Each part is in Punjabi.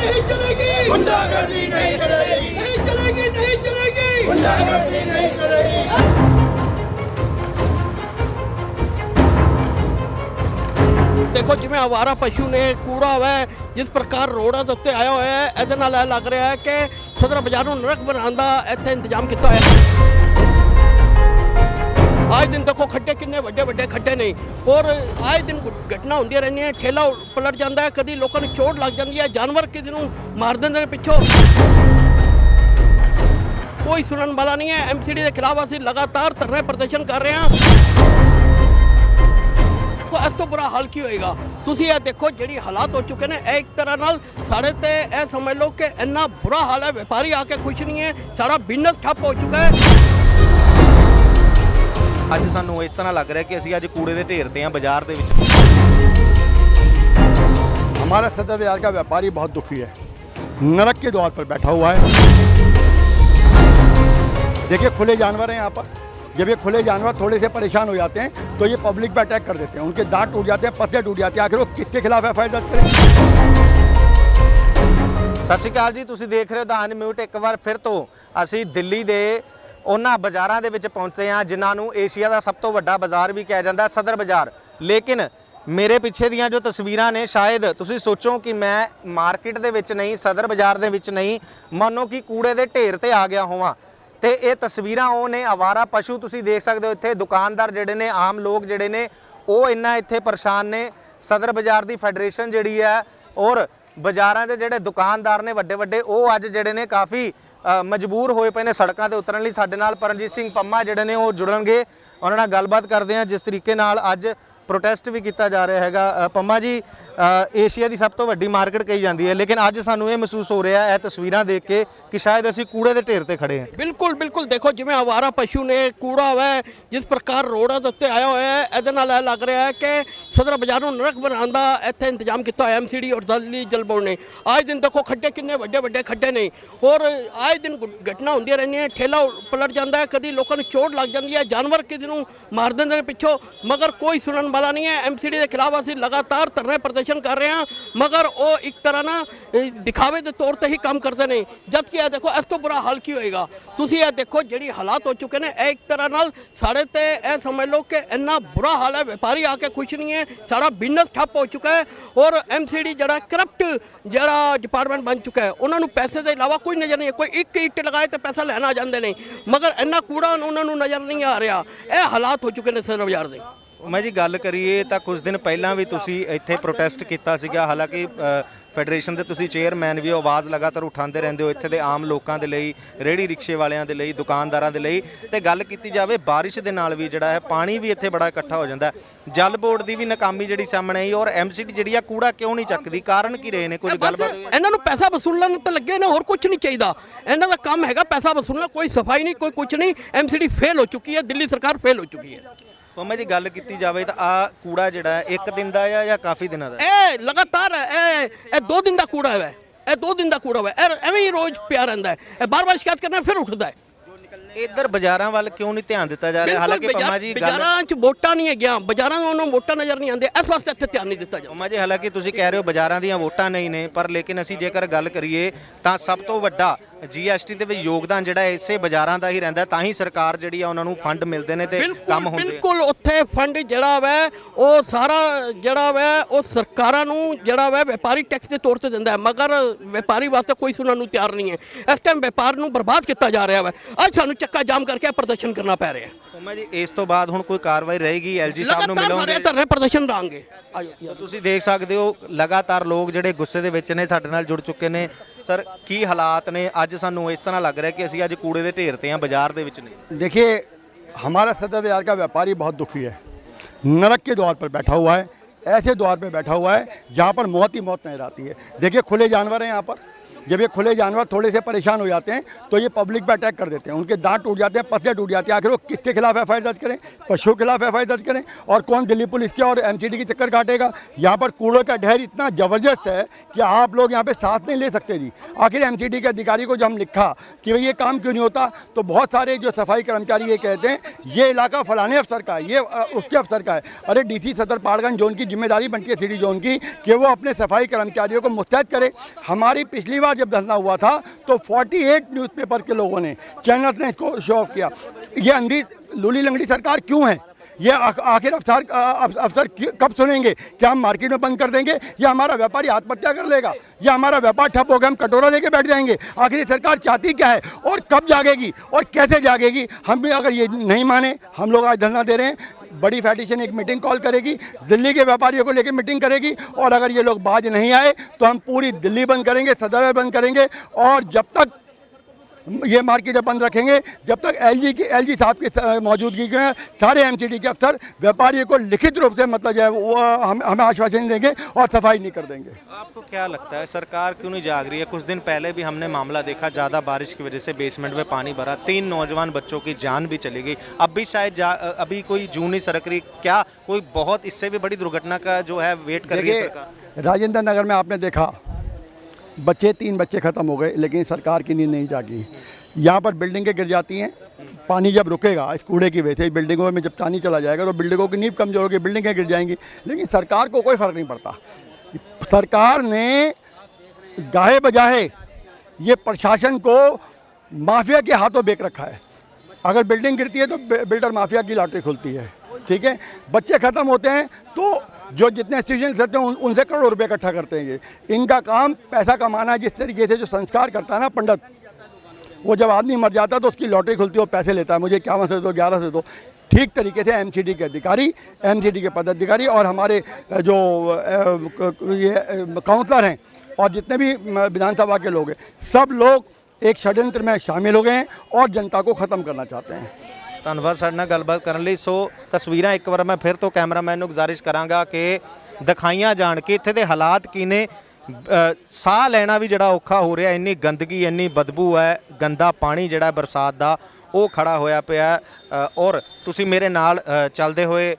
नहीं चलेगी गुंडागर्दी नहीं चलेगी नहीं चलेगी नहीं चलेगी गुंडागर्दी नहीं चलेगी ਦੇਖੋ ਜਿਵੇਂ ਆਵਾਰਾ ਪਸ਼ੂ ਨੇ ਕੂੜਾ ਹੈ ਜਿਸ ਪ੍ਰਕਾਰ ਰੋਡਾਂ ਦੇ ਉੱਤੇ ਆਇਆ ਹੋਇਆ ਹੈ ਇਹਦੇ ਨਾਲ ਇਹ ਲੱਗ ਰਿਹਾ ਹੈ ਕਿ ਸਦਰ ਬਾਜ਼ਾਰ ਨੂੰ ਨਰਕ ਬਣਾਉਣ ਦਾ ਇੱਥੇ ਇੰਤਜ਼ਾਮ ਕੀਤਾ ਹੋਇਆ ਹੈ ਆਏ ਦਿਨ ਦੇਖੋ ਖੱਡੇ ਕਿੰਨੇ ਵੱਡੇ ਵੱਡੇ ਖੱਡੇ ਨੇ ਔਰ ਆਏ ਦਿਨ ਘਟਨਾ ਹੁੰਦੀਆਂ ਰਹਿੰਦੀਆਂ ਠੇਲਾ ਪਲਟ ਜਾਂਦਾ ਹੈ ਕਦੀ ਲੋਕਾਂ ਨੂੰ ਚੋਟ ਲੱਗ ਜਾਂਦੀ ਹੈ ਜਾਨਵਰ ਕਿਸੇ ਨੂੰ ਮਾਰ ਦਿੰਦੇ ਨੇ ਪਿੱਛੋਂ ਕੋਈ ਸੁਣਨ ਵਾਲਾ ਨਹੀਂ ਹੈ ਐਮਸੀਡੀ ਦੇ ਖਿਲਾਫ ਅਸੀਂ ਲਗਾਤਾਰ ਧਰਨੇ ਪ੍ਰਦਰਸ਼ਨ ਕਰ ਰਹੇ ਹਾਂ ਤੋ ਇਸ ਤੋਂ ਬੁਰਾ ਹਾਲ ਕੀ ਹੋਏਗਾ ਤੁਸੀਂ ਇਹ ਦੇਖੋ ਜਿਹੜੀ ਹਾਲਾਤ ਹੋ ਚੁੱਕੇ ਨੇ ਇਹ ਇੱਕ ਤਰ੍ਹਾਂ ਨਾਲ ਸਾਡੇ ਤੇ ਇਹ ਸਮਝ ਲਓ ਕਿ ਇੰਨਾ ਬੁਰਾ ਹਾਲ ਹੈ ਵਪਾਰੀ ਆ ਕੇ ਖੁਸ਼ ਨਹੀਂ ਹੈ ਸਾਰਾ ਬਿਜ਼ਨਸ ਠੱਪ ਹੋ ਚੁੱਕਾ ਹੈ ਅੱਜ ਸਾਨੂੰ ਇਸ ਤਰ੍ਹਾਂ ਲੱਗ ਰਿਹਾ ਕਿ ਅਸੀਂ ਅੱਜ ਕੂੜੇ ਦੇ ਢੇਰ ਤੇ ਆ ਬਾਜ਼ਾਰ ਦੇ ਵਿੱਚ हमारा सदर बाजार का व्यापारी बहुत दुखी है नरक के द्वार पर बैठा हुआ है देखिए खुले जानवर हैं यहाँ पर जब ये खुले जानवर थोड़े से परेशान हो जाते हैं तो ये पब्लिक पे अटैक कर देते हैं उनके दांत टूट जाते हैं पत्ते टूट जाते हैं आखिर वो किसके खिलाफ एफ दर्ज करें ਸਤਿ ਸ਼੍ਰੀ ਅਕਾਲ ਜੀ ਤੁਸੀਂ ਦੇਖ ਰਹੇ ਹੋ ਦਾਨ ਮਿਊਟ ਇੱਕ ਵਾਰ ਫਿਰ ਤੋਂ ਅਸੀਂ ਦਿੱਲੀ ਦੇ ਉਹਨਾਂ ਬਾਜ਼ਾਰਾਂ ਦੇ ਵਿੱਚ ਪਹੁੰਚੇ ਹਾਂ, ਜਿਨ੍ਹਾਂ ਨੂੰ ਏਸ਼ੀਆ ਦਾ ਸਭ ਤੋਂ ਵੱਡਾ ਬਾਜ਼ਾਰ ਵੀ ਕਿਹਾ ਜਾਂਦਾ, ਸਦਰ ਬਾਜ਼ਾਰ। ਲੇਕਿਨ ਮੇਰੇ ਪਿੱਛੇ ਦੀਆਂ ਜੋ ਤਸਵੀਰਾਂ ਨੇ, ਸ਼ਾਇਦ ਤੁਸੀਂ ਸੋਚੋ ਕਿ ਮੈਂ ਮਾਰਕੀਟ ਦੇ ਵਿੱਚ ਨਹੀਂ, ਸਦਰ ਬਾਜ਼ਾਰ ਦੇ ਵਿੱਚ ਨਹੀਂ, ਮੰਨੋ ਕਿ ਕੂੜੇ ਦੇ ਢੇਰ ਤੇ ਆ ਗਿਆ ਹੋਵਾਂ। ਤੇ ਇਹ ਤਸਵੀਰਾਂ ਉਹ ਨੇ, ਆਵਾਰਾ ਪਸ਼ੂ ਤੁਸੀਂ ਦੇਖ ਸਕਦੇ ਹੋ ਇੱਥੇ, ਦੁਕਾਨਦਾਰ ਜਿਹੜੇ ਨੇ, ਆਮ ਲੋਕ ਜਿਹੜੇ ਨੇ, ਉਹ ਇੰਨਾ ਇੱਥੇ ਪਰੇਸ਼ਾਨ ਨੇ। ਸਦਰ ਬਾਜ਼ਾਰ ਦੀ ਫੈਡਰੇਸ਼ਨ ਜਿਹੜੀ ਹੈ, ਔਰ ਬਾਜ਼ਾਰਾਂ ਦੇ ਜਿਹੜੇ ਦੁਕਾਨਦਾਰ ਨੇ ਵੱਡੇ ਵੱਡੇ ਉਹ ਅੱਜ ਜਿਹੜੇ ਨੇ ਕਾਫੀ ਮਜਬੂਰ ਹੋਏ ਪਏ ਨੇ ਸੜਕਾਂ ਤੇ ਉਤਰਨ ਲਈ ਸਾਡੇ ਨਾਲ ਪਰਮਜੀਤ ਸਿੰਘ ਪੰਮਾ ਜਿਹੜੇ ਨੇ ਉਹ ਜੁੜਨਗੇ। ਉਹਨਾਂ ਨਾਲ ਗੱਲਬਾਤ ਕਰਦੇ ਹਾਂ। ਜਿਸ ਤਰੀਕੇ ਨਾਲ ਅੱਜ ਪ੍ਰੋਟੈਸਟ ਵੀ ਕੀਤਾ ਜਾ ਰਿਹਾ ਹੈਗਾ। ਪੰਮਾ ਜੀ ਏਸ਼ੀਆ ਦੀ ਸਭ ਤੋਂ ਵੱਡੀ ਮਾਰਕੀਟ ਕਹੀ ਜਾਂਦੀ ਹੈ, ਲੇਕਿਨ ਅੱਜ ਸਾਨੂੰ ਇਹ ਮਹਿਸੂਸ ਹੋ ਰਿਹਾ ਹੈ, ਇਹ ਤਸਵੀਰਾਂ ਦੇਖ ਕੇ ਕਿ ਸ਼ਾਇਦ ਅਸੀਂ ਕੂੜੇ ਦੇ ਢੇਰ ਤੇ ਖੜੇ ਹਾਂ। ਬਿਲਕੁਲ ਬਿਲਕੁਲ। ਦੇਖੋ, ਜਿਵੇਂ ਆਵਾਰਾ ਪਸ਼ੂ ਨੇ ਕੂੜਾ ਹੈ ਜਿਸ ਪ੍ਰਕਾਰ ਰੋਡਾਂ ਦੇ ਉੱਤੇ ਆਇਆ ਹੋਇਆ ਹੈ, ਇਹਦੇ ਨਾਲ ਇਹ ਲੱਗ ਰਿਹਾ ਹੈ ਕਿ ਸਦਰ ਬਾਜ਼ਾਰ ਨੂੰ ਨਰਕ ਬਣਾਉਣ ਦਾ ਇੱਥੇ ਇੰਤਜ਼ਾਮ ਕੀਤਾ ਹੋਇਆ ਐਮਸੀਡੀ ਔਰ ਦਲੀ ਜਲ ਨੇ। ਆਏ ਦਿਨ ਦੇਖੋ, ਖੱਡੇ ਕਿੰਨੇ ਵੱਡੇ ਵੱਡੇ ਖੱਡੇ ਨੇ। ਔਰ ਆਏ ਦਿਨ ਘਟਨਾ ਹੁੰਦੀਆਂ ਰਹਿੰਦੀਆਂ, ਠੇਲਾ ਪਲਟ ਜਾਂਦਾ ਹੈ, ਕਦੀ ਲੋਕਾਂ ਨੂੰ ਚੋਟ ਲੱਗ ਜਾਂਦੀ ਹੈ, ਜਾਨਵਰ ਕਿਸੇ ਨੂੰ ਮਾਰ ਦਿੰਦੇ ਨੇ ਪਿੱਛੋਂ, ਮਗਰ ਕੋਈ ਸੁਣਨ ਵਾਲਾ ਨਹੀਂ ਹੈ। ਐਮਸੀਡੀ ਦੇ ਖਿਲਾਫ ਅਸੀਂ ਲਗਾਤਾਰ ਧਰਨੇ ਪ੍ਰਦਰਸ਼ਨ ਕਰ ਰਹੇ ਹਾਂ, ਮਗਰ ਉਹ ਇੱਕ ਤਰ੍ਹਾਂ ਨਾ ਦਿਖਾਵੇ ਦੇ ਤੌਰ ਤੇ ਹੀ ਕੰਮ ਕਰਦੇ ਨੇ। ਜਦ ਕਿ ਇਹ ਦੇਖੋ, ਇਸ ਤੋਂ ਬੁਰਾ ਹਾਲ ਕੀ ਹੋਏਗਾ? ਤੁਸੀਂ ਇਹ ਦੇਖੋ, ਜਿਹੜੀ ਹਾਲਾਤ ਹੋ ਚੁੱਕੇ ਨੇ, ਇਹ ਇੱਕ ਤਰ੍ਹਾਂ ਨਾਲ ਸਾਡੇ ਤੇ ਇਹ ਸਮਝ ਲਓ ਕਿ ਇੰਨਾ ਬੁਰਾ ਹਾਲ ਹੈ। ਵਪਾਰੀ ਆ ਕੇ ਖੁਸ਼ ਨਹੀਂ ਹੈ। ਸਾਡਾ ਬਿਜ਼ਨਸ ਠੱਪ ਹੋ ਚੁੱਕਾ ਹੈ ਔਰ ਐਮਸੀਡੀ ਜਿਹੜਾ ਕਰਪਟ ਜਿਹੜਾ ਡਿਪਾਰਟਮੈਂਟ ਬਣ ਚੁੱਕਾ ਹੈ, ਉਹਨਾਂ ਨੂੰ ਪੈਸੇ ਦੇ ਇਲਾਵਾ ਕੋਈ ਨਜ਼ਰ ਨਹੀਂ ਹੈ। ਕੋਈ ਇੱਕ ਇੱਟ ਲਗਾਏ ਤੇ ਪੈਸਾ ਲੈਣਾ ਆ ਜਾਂਦੇ ਨੇ। ਮਗਰ ਇੰਨਾ ਕੂੜਾ ਉਹਨਾਂ ਨੂੰ ਨਜ਼ਰ ਨਹੀਂ ਆ ਰਿਹਾ। ਇਹ ਹਾਲਾਤ ਹੋ ਚੁੱਕੇ ਨੇ ਸਦਰ ਬਾਜ਼ਾਰ ਦੇ। ਮੈਂ ਜੀ ਗੱਲ ਕਰੀਏ ਤਾਂ ਕੁਝ ਦਿਨ ਪਹਿਲਾਂ ਵੀ ਤੁਸੀਂ ਇੱਥੇ ਪ੍ਰੋਟੈਸਟ ਕੀਤਾ ਸੀਗਾ। ਹਾਲਾਂਕਿ ਫੈਡਰੇਸ਼ਨ ਦੇ ਤੁਸੀਂ ਚੇਅਰਮੈਨ ਵੀ ਹੋ ਆਵਾਜ਼ ਲਗਾਤਾਰ ਉਠਾਉਂਦੇ ਰਹਿੰਦੇ ਹੋ ਇੱਥੇ ਦੇ ਆਮ ਲੋਕਾਂ ਦੇ ਲਈ ਰੇੜੀ ਰਿਕਸ਼ੇ ਵਾਲਿਆਂ ਦੇ ਲਈ ਦੁਕਾਨਦਾਰਾਂ ਦੇ ਲਈ। ਤੇ ਗੱਲ ਕੀਤੀ ਜਾਵੇ ਬਾਰਿਸ਼ ਦੇ ਨਾਲ ਵੀ ਜਿਹੜਾ ਹੈ ਪਾਣੀ ਵੀ ਇੱਥੇ ਬੜਾ ਇਕੱਠਾ ਹੋ ਜਾਂਦਾ ਜਲ ਬੋਰਡ ਦੀ ਵੀ ਨਾਕਾਮੀ ਜਿਹੜੀ ਸਾਹਮਣੇ ਆਈ ਔਰ ਐਮਸੀਡੀ ਜਿਹੜੀ ਆ ਕੂੜਾ ਕਿਉਂ ਨਹੀਂ ਚੱਕਦੀ? ਕਾਰਨ ਕੀ ਰਹੇ ਨੇ? ਕੁਝ ਗੱਲਬਾਤ? ਇਹਨਾਂ ਨੂੰ ਪੈਸਾ ਵਸੂਲਣ ਤੇ ਲੱਗੇ ਨੇ ਹੋਰ ਕੁਝ ਨਹੀਂ ਚਾਹੀਦਾ। ਇਹਨਾਂ ਦਾ ਕੰਮ ਹੈਗਾ ਪੈਸਾ ਵਸੂਲਣਾ ਕੋਈ ਸਫ਼ਾਈ ਨਹੀਂ ਕੋਈ ਕੁਝ ਨਹੀਂ। ਐਮਸੀਡੀ ਫੇਲ ਹੋ ਚੁੱਕੀ ਹੈ ਦਿੱਲੀ ਸਰਕਾਰ ਫੇਲ ਹੋ ਚੁੱਕੀ ਹੈ। ਪੰਮਾ ਜੀ ਗੱਲ ਕੀਤੀ ਜਾਵੇ ਤਾਂ ਆ ਕੂੜਾ ਜਿਹੜਾ ਹੈ ਇੱਕ ਦਿਨ ਦਾ ਹੈ ਜਾਂ ਕਾਫੀ ਦਿਨਾਂ ਦਾ ਹੈ? ਇਹ ਲਗਾਤਾਰ ਇਹ ਇਹ ਦੋ ਦਿਨ ਦਾ ਕੂੜਾ ਹੈ ਇਹ ਦੋ ਦਿਨ ਦਾ ਕੂੜਾ ਹੈ ਇਹ ਐਵੇਂ ਹੀ ਰੋਜ਼ ਪਿਆ ਰਹਿੰਦਾ ਹੈ ਇਹ ਬਾਰ-ਬਾਰ ਸ਼ਿਕਾਇਤ ਕਰਨਾ ਫਿਰ ਉੱਠਦਾ ਹੈ। ਇੱਧਰ ਬਾਜ਼ਾਰਾਂ ਵੱਲ ਕਿਉਂ ਨਹੀਂ ਧਿਆਨ ਦਿੱਤਾ ਜਾ ਰਿਹਾ? ਹਾਲਾਂਕਿ ਪੰਮਾ ਜੀ ਬਾਜ਼ਾਰਾਂ 'ਚ ਵੋਟਾਂ ਨਹੀਂ ਹੈਗੀਆਂ ਬਾਜ਼ਾਰਾਂ ਨੂੰ ਉਹਨਾਂ ਵੋਟਾਂ ਨਜ਼ਰ ਨਹੀਂ ਆਉਂਦੇ ਇਸ ਵਾਸਤੇ ਇੱਥੇ ਧਿਆਨ ਨਹੀਂ ਦਿੱਤਾ ਜਾਂਦਾ। ਉਮਾ ਜੀ ਹਾਲਾਂਕਿ ਤੁਸੀਂ ਕਹਿ ਰਹੇ ਹੋ ਬਾਜ਼ਾਰਾਂ ਦੀਆਂ ਵੋਟਾਂ ਨਹੀਂ ਨੇ ਪਰ ਲੇਕਿਨ ਅਸੀਂ ਜੇਕਰ ਗੱਲ ਕਰੀਏ ਤਾਂ ਸਭ ਤੋਂ ਵੱਡਾ ਜੀਐਸਟੀ ਦੇ ਵਿੱਚ ਯੋਗਦਾਨ ਜਿਹੜਾ ਇਸੇ ਬਾਜ਼ਾਰਾਂ ਦਾ ਹੀ ਰਹਿੰਦਾ ਤਾਂ ਹੀ ਸਰਕਾਰ ਜਿਹੜੀ ਆ ਉਹਨਾਂ ਨੂੰ ਫੰਡ ਮਿਲਦੇ ਨੇ ਤੇ ਕੰਮ ਹੁੰਦੇ ਬਿਲਕੁਲ ਉੱਥੇ ਫੰਡ ਜਿਹੜਾ ਵੈ ਉਹ ਸਾਰਾ ਜਿਹੜਾ ਵੈ ਉਹ ਸਰਕਾਰਾਂ ਨੂੰ ਜਿਹੜਾ ਵੈ ਵਪਾਰੀ ਟੈਕਸ ਦੇ ਤੌਰ ਤੇ ਦਿੰਦਾ ਹੈ ਮਗਰ ਵਪਾਰੀ ਵਾਸਤੇ ਕੋਈ ਸੁਣਨ ਨੂੰ ਤਿਆਰ ਨਹੀਂ ਹੈ। ਇਸ ਟਾਈਮ ਵਪਾਰ ਨੂੰ ਬਰਬਾਦ ਕੀਤਾ ਜਾ ਰਿਹਾ ਵੈ। ਅੱਜ ਸਾਨੂੰ ਚੱਕਾ ਜਾਮ ਕਰਕੇ ਪ੍ਰਦਰਸ਼ਨ ਕਰਨਾ ਪੈ ਰਿਹਾ ਹੈ। ਜੀ ਇਸ ਤੋਂ ਬਾਅਦ ਹੁਣ ਕੋਈ ਕਾਰਵਾਈ ਰਹੇਗੀ ਐਲਜੀ ਸਾਹਿਬ ਨੂੰ ਲਗਾਤਾਰ ਮਿਲੋਗੇ? ਸਾਰੇ ਧਰਨੇ ਪ੍ਰਦਰਸ਼ਨ ਰਾਂਗੇ ਤੁਸੀਂ ਦੇਖ ਸਕਦੇ ਹੋ ਲਗਾਤਾਰ ਲੋਕ ਜਿਹੜੇ ਗੁੱਸੇ ਦੇ ਵਿੱਚ ਨੇ ਸਾਡੇ ਨਾਲ ਜੁੜ ਚੁੱਕੇ ਨੇ। ਸਰ ਕੀ ਹਾਲਾਤ ਨੇ ਅੱਜ ਸਾਨੂੰ ਇਸ ਤਰ੍ਹਾਂ ਲੱਗ ਰਿਹਾ ਕਿ ਅਸੀਂ ਅੱਜ ਕੂੜੇ ਦੇ ਢੇਰ ਤੇ ਆ ਬਾਜ਼ਾਰ ਦੇ ਵਿੱਚ ਨਹੀਂ देखिए हमारा सदर बाजार का व्यापारी बहुत दुखी है नरक के द्वार पर बैठा हुआ है ऐसे द्वार पर बैठा हुआ है जहाँ पर मौत ही मौत नजर आती है देखिए खुले जानवर हैं यहाँ पर जब ये खुले जानवर थोड़े से परेशान हो जाते हैं तो ये पब्लिक पर अटैक कर देते हैं। उनके दांत टूट जाते हैं, पत्ते टूट जाते हैं। आखिर वो किसके खिलाफ एफआईआर दर्ज करें? पशुओं के खिलाफ एफआईआर दर्ज करें? और कौन दिल्ली पुलिस के और एमसीडी के चक्कर काटेगा? यहाँ पर कूड़े का ढेर इतना ज़बरदस्त है कि आप लोग यहाँ पे सांस नहीं ले सकते जी। आखिर एमसीडी के अधिकारी को जब हम लिखा कि भाई ये काम क्यों नहीं होता तो बहुत सारे जो सफ़ाई कर्मचारी ये कहते हैं, ये इलाका फलाने अफसर का है, ये उसके अफसर का है। अरे डीसी सदर पहाड़गंज जोन की ज़िम्मेदारी बनती है सिटी जोन की, कि वो अपने सफ़ाई कर्मचारियों को मुस्तैद करे। हमारी पिछली बार जब धरना हुआ था तो 48 न्यूज़पेपर के लोगों ने, चैनल ने इसको शो ऑफ़ किया। ये अंधी लूली लंगड़ी सरकार क्यों है? ये आखिर अफसर अफसर कब सुनेंगे? क्या हम मार्केट में बंद कर देंगे? या हमारा व्यापारी आत्महत्या कर लेगा? या हमारा व्यापार ठप हो गया हम कटोरा लेके बैठ जाएँगे? आखिर सरकार चाहती क्या है? और कब जागेगी? और कैसे जागेगी? हम भी अगर ये नहीं माने, हम लोग आज धरना दे रहे हैं। बड़ी फेडरेशन एक मीटिंग कॉल करेगी दिल्ली के व्यापारियों को लेकर मीटिंग करेगी और अगर ये लोग बाज नहीं आए तो हम पूरी दिल्ली बंद करेंगे सदर बंद करेंगे और जब तक ये मार्केटें बंद रखेंगे। जब तक एलजी की एलजी साहब की मौजूदगी में सारे एमसीडी के अफसर व्यापारियों को लिखित रूप से मतलब जो है वो हम हमें आश्वासन देंगे और सफ़ाई नहीं कर देंगे। आपको क्या लगता है सरकार क्यों नहीं जाग रही है? कुछ दिन पहले भी हमने मामला देखा ज़्यादा बारिश की वजह से बेसमेंट में पानी भरा तीन नौजवान बच्चों की जान भी चली गई। अब भी शायद अभी कोई जून नहीं सरक रही क्या कोई बहुत इससे भी बड़ी दुर्घटना का जो है वेट कर रही है सरकार? राजेंद्र नगर में आपने देखा बच्चे, तीन बच्चे ख़त्म हो गए, लेकिन सरकार की नींद नहीं जागी। यहाँ पर बिल्डिंगें गिर जाती हैं, पानी जब रुकेगा, इस कूड़े की वजह से बिल्डिंगों में जब पानी चला जाएगा तो बिल्डिंगों की नींव कमज़ोर होगी, बिल्डिंगें गिर जाएँगी, लेकिन सरकार को कोई फ़र्क नहीं पड़ता। सरकार ने गाहे बजाहे ये प्रशासन को माफिया के हाथों बेच रखा है। अगर बिल्डिंग गिरती है तो बिल्डर माफिया की लॉटरी खुलती है। ठीक है? बच्चे ख़त्म होते हैं तो जो जितने इंस्टीट्यूशन रहते हैं उन, उनसे करोड़ रुपए इकट्ठा करते हैं ये। इनका काम पैसा कमाना है जिस तरीके से जो संस्कार करता है ना पंडित वो जब आदमी मर जाता है तो उसकी लॉटरी खुलती है वो पैसे लेता है। मुझे इक्यावन से दो ग्यारह से दो। ठीक तरीके से एमसीडी के अधिकारी एमसीडी के पदाधिकारी और हमारे जो ये काउंसलर हैं और जितने भी विधानसभा के लोग हैं सब लोग एक षड्यंत्र में शामिल हो गए हैं और जनता को ख़त्म करना चाहते हैं। ਧੰਨਵਾਦ ਸਾਡੇ ਨਾਲ ਗੱਲਬਾਤ ਕਰਨ ਲਈ। ਸੋ ਤਸਵੀਰਾਂ ਇੱਕ ਵਾਰ ਮੈਂ ਫਿਰ ਤੋਂ ਕੈਮਰਾਮੈਨ ਨੂੰ ਗੁਜ਼ਾਰਿਸ਼ ਕਰਾਂਗਾ ਕਿ ਦਿਖਾਈਆਂ ਜਾਣ ਕਿ ਇੱਥੇ ਦੇ ਹਾਲਾਤ ਕੀ ਨੇ। ਸਾਹ ਲੈਣਾ ਵੀ ਜਿਹੜਾ ਔਖਾ ਹੋ ਰਿਹਾ, ਇੰਨੀ ਗੰਦਗੀ, ਇੰਨੀ ਬਦਬੂ ਹੈ, ਗੰਦਾ ਪਾਣੀ ਜਿਹੜਾ ਬਰਸਾਤ ਦਾ, ਉਹ ਖੜਾ ਹੋਇਆ ਪਿਆ ਔਰ ਤੁਸੀਂ ਮੇਰੇ ਨਾਲ ਚੱਲਦੇ ਹੋਏ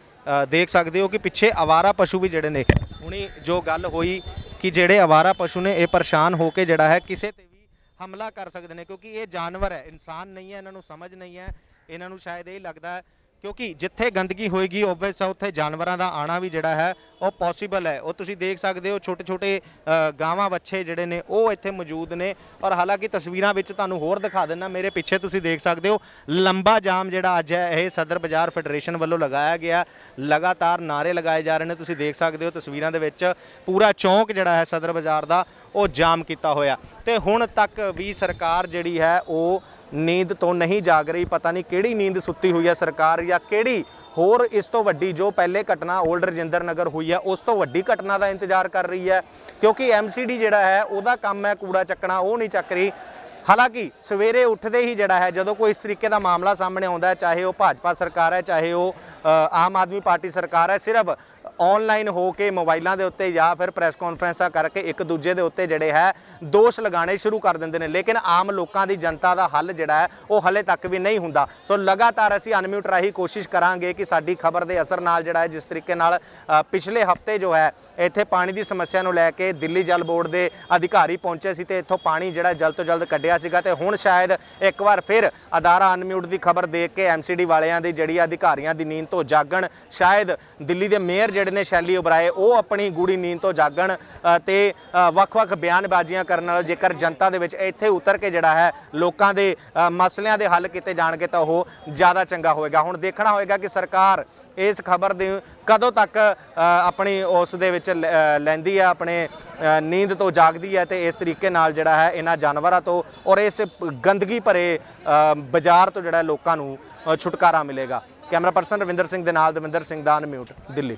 ਦੇਖ ਸਕਦੇ ਹੋ ਕਿ ਪਿੱਛੇ ਆਵਾਰਾ ਪਸ਼ੂ ਵੀ ਜਿਹੜੇ ਨੇ, ਹੁਣੀ ਜੋ ਗੱਲ ਹੋਈ ਕਿ ਜਿਹੜੇ ਆਵਾਰਾ ਪਸ਼ੂ ਨੇ, ਇਹ ਪਰੇਸ਼ਾਨ ਹੋ ਕੇ ਜਿਹੜਾ ਹੈ ਕਿਸੇ ਤੇ ਵੀ ਹਮਲਾ ਕਰ ਸਕਦੇ ਨੇ, ਕਿਉਂਕਿ ਇਹ ਜਾਨਵਰ ਹੈ, ਇਨਸਾਨ ਨਹੀਂ ਹੈ, ਇਹਨਾਂ ਨੂੰ ਸਮਝ ਨਹੀਂ ਹੈ। ਇਹਨਾਂ ਨੂੰ ਸ਼ਾਇਦ ਇਹ ਲੱਗਦਾ ਹੈ, ਕਿਉਂਕਿ ਜਿੱਥੇ ਗੰਦਗੀ ਹੋਏਗੀ ਓਬਵੀਅਸ ਹੈ ਉੱਥੇ ਜਾਨਵਰਾਂ ਦਾ ਆਣਾ ਵੀ ਜਿਹੜਾ ਹੈ, ਉਹ ਪੋਸੀਬਲ ਹੈ। ਉਹ ਤੁਸੀਂ ਦੇਖ ਸਕਦੇ ਹੋ ਛੋਟੇ ਛੋਟੇ ਗਾਵਾਂ ਵੱਛੇ ਜਿਹੜੇ ਨੇ, ਉਹ ਇੱਥੇ ਮੌਜੂਦ ਨੇ। ਔਰ ਹਾਲਾਂਕਿ ਤਸਵੀਰਾਂ ਵਿੱਚ ਤੁਹਾਨੂੰ ਹੋਰ ਦਿਖਾ ਦਿੰਦਾ, ਮੇਰੇ ਪਿੱਛੇ ਤੁਸੀਂ ਦੇਖ ਸਕਦੇ ਹੋ, ਲੰਬਾ ਜਾਮ ਜਿਹੜਾ ਅੱਜ ਹੈ, ਇਹ ਸਦਰ ਬਾਜ਼ਾਰ ਫੈਡਰੇਸ਼ਨ ਵੱਲੋਂ ਲਗਾਇਆ ਗਿਆ ਲਗਾਤਾਰ ਨਾਰੇ ਲਗਾਏ ਜਾ ਰਹੇ ਨੇ, ਤੁਸੀਂ ਦੇਖ ਸਕਦੇ ਹੋ ਤਸਵੀਰਾਂ ਦੇ ਵਿੱਚ, ਪੂਰਾ ਚੌਂਕ ਜਿਹੜਾ ਹੈ ਸਦਰ ਬਾਜ਼ਾਰ ਦਾ, ਉਹ ਜਾਮ ਕੀਤਾ ਹੋਇਆ। ਤੇ ਹੁਣ ਤੱਕ ਵੀ ਸਰਕਾਰ ਜਿਹੜੀ ਹੈ, ਉਹ ਨੀਂਦ ਤੋਂ ਨਹੀਂ ਜਾਗ ਰਹੀ, ਪਤਾ ਨਹੀਂ ਕਿਹੜੀ ਨੀਂਦ ਸੁੱਤੀ ਹੋਈ ਹੈ ਸਰਕਾਰ ਜਾਂ ਕਿਹੜੀ ਹੋਰ ਇਸ ਤੋਂ ਵੱਡੀ ਜੋ ਪਹਿਲੇ ਘਟਨਾ ਓਲਡ ਰਜਿੰਦਰ ਨਗਰ ਹੋਈ ਹੈ, ਉਸ ਤੋਂ ਵੱਡੀ ਘਟਨਾ ਦਾ ਇੰਤਜ਼ਾਰ ਕਰ ਰਹੀ ਹੈ। ਕਿਉਂਕਿ ਐਮਸੀਡੀ ਜਿਹੜਾ ਹੈ, ਉਹਦਾ ਕੰਮ ਹੈ ਕੂੜਾ ਚੱਕਣਾ, ਉਹ ਨਹੀਂ ਚੱਕ ਰਹੀ। ਹਾਲਾਂਕਿ ਸਵੇਰੇ ਉੱਠਦੇ ਹੀ ਜਿਹੜਾ ਹੈ, ਜਦੋਂ ਕੋਈ ਇਸ ਤਰੀਕੇ ਦਾ ਮਾਮਲਾ ਸਾਹਮਣੇ ਆਉਂਦਾ ਹੈ, ਚਾਹੇ ਉਹ ਭਾਜਪਾ ਸਰਕਾਰ ਹੈ, ਚਾਹੇ ਉਹ ਆਮ ਆਦਮੀ ਪਾਰਟੀ ਸਰਕਾਰ ਹੈ, ਸਿਰਫ ਆਨਲਾਈਨ ਹੋ ਕੇ ਮੋਬਾਈਲਾਂ ਦੇ ਉੱਤੇ ਜਾਂ ਫਿਰ ਪ੍ਰੈਸ ਕਾਨਫਰੰਸਾਂ ਕਰਕੇ ਇੱਕ ਦੂਜੇ ਦੇ ਉੱਤੇ ਜਿਹੜੇ ਹੈ, ਦੋਸ਼ ਲਗਾਉਣੇ ਸ਼ੁਰੂ ਕਰ ਦਿੰਦੇ ਨੇ। ਲੇਕਿਨ ਆਮ ਲੋਕਾਂ ਦੀ ਜਨਤਾ ਦਾ ਹੱਲ ਜਿਹੜਾ ਹੈ, ਉਹ ਹਲੇ ਤੱਕ ਵੀ ਨਹੀਂ ਹੁੰਦਾ। ਸੋ ਲਗਾਤਾਰ ਅਸੀਂ ਅਨਮਿਊਟ ਰਾਹੀਂ ਕੋਸ਼ਿਸ਼ ਕਰਾਂਗੇ ਕਿ ਸਾਡੀ ਖਬਰ ਦੇ ਅਸਰ ਨਾਲ ਜਿਹੜਾ ਹੈ, ਜਿਸ ਤਰੀਕੇ ਨਾਲ ਪਿਛਲੇ ਹਫ਼ਤੇ ਜੋ ਹੈ, ਇੱਥੇ ਪਾਣੀ ਦੀ ਸਮੱਸਿਆ ਨੂੰ ਲੈ ਕੇ ਦਿੱਲੀ ਜਲ ਬੋਰਡ ਦੇ ਅਧਿਕਾਰੀ ਪਹੁੰਚੇ ਸੀ ਤੇ ਇੱਥੋਂ ਪਾਣੀ ਜਿਹੜਾ ਜਲਦ ਤੋਂ ਜਲਦ ਕੱਢਿਆ ਸੀਗਾ ਤੇ ਹੁਣ ਸ਼ਾਇਦ ਇੱਕ ਵਾਰ ਫਿਰ ਅਦਾਰਾ ਅਨਮਿਊਟ ਦੀ ਖਬਰ ਦੇਖ ਕੇ ਐਮਸੀਡੀ ਵਾਲਿਆਂ ਦੀ ਜਿਹੜੀ ਅਧਿਕਾਰੀਆਂ ਦੀ ਨੀਂਦ ਤੋਂ ਜਾਗਣ, ਸ਼ਾਇਦ ਦਿੱਲੀ ਦੇ ਮੇਅਰ ਜਿਹੜੇ ਨੇ ਸ਼ੈਲੀ ਉਬਰਾਏ ਉਹ ਆਪਣੀ ਗੂੜੀ ਨੀਂਦ ਤੋਂ ਜਾਗਣ ਅ, ਤੇ ਵੱਖ-ਵੱਖ ਬਿਆਨਬਾਜ਼ੀਆਂ ਕਰਨ ਨਾਲ ਜੇਕਰ ਜਨਤਾ ਦੇ ਵਿੱਚ ਇੱਥੇ ਉਤਰ ਕੇ ਜਿਹੜਾ ਹੈ ਲੋਕਾਂ ਦੇ ਮਸਲਿਆਂ ਦੇ ਹੱਲ ਕੀਤੇ ਜਾਣਗੇ ਤਾਂ ਉਹ ਜ਼ਿਆਦਾ ਚੰਗਾ ਹੋਏਗਾ। ਹੁਣ ਦੇਖਣਾ ਹੋਏਗਾ ਕਿ ਸਰਕਾਰ ਇਸ ਖਬਰ ਦੇ ਕਦੋਂ ਤੱਕ ਆਪਣੀ ਉਸ ਦੇ ਵਿੱਚ ਲੈ- ਲੈਂਦੀ ਹੈ ਆਪਣੇ ਨੀਂਦ ਤੋਂ ਜਾਗਦੀ ਹੈ ਤੇ ਇਸ ਤਰੀਕੇ ਨਾਲ ਜਿਹੜਾ ਹੈ ਇਹਨਾਂ ਜਾਨਵਰਾਂ ਤੋਂ ਔਰ ਇਸ ਗੰਦਗੀ ਭਰੇ ਬਾਜ਼ਾਰ ਤੋਂ ਜਿਹੜਾ ਲੋਕਾਂ ਨੂੰ ਛੁਟਕਾਰਾ ਮਿਲੇਗਾ। ਕੈਮਰਾ ਪਰਸਨ ਰਵਿੰਦਰ ਸਿੰਘ ਦੇ ਨਾਲ ਦਵਿੰਦਰ ਸਿੰਘ ਦਾ ਅਨਮਿਊਟ ਦਿੱਲੀ।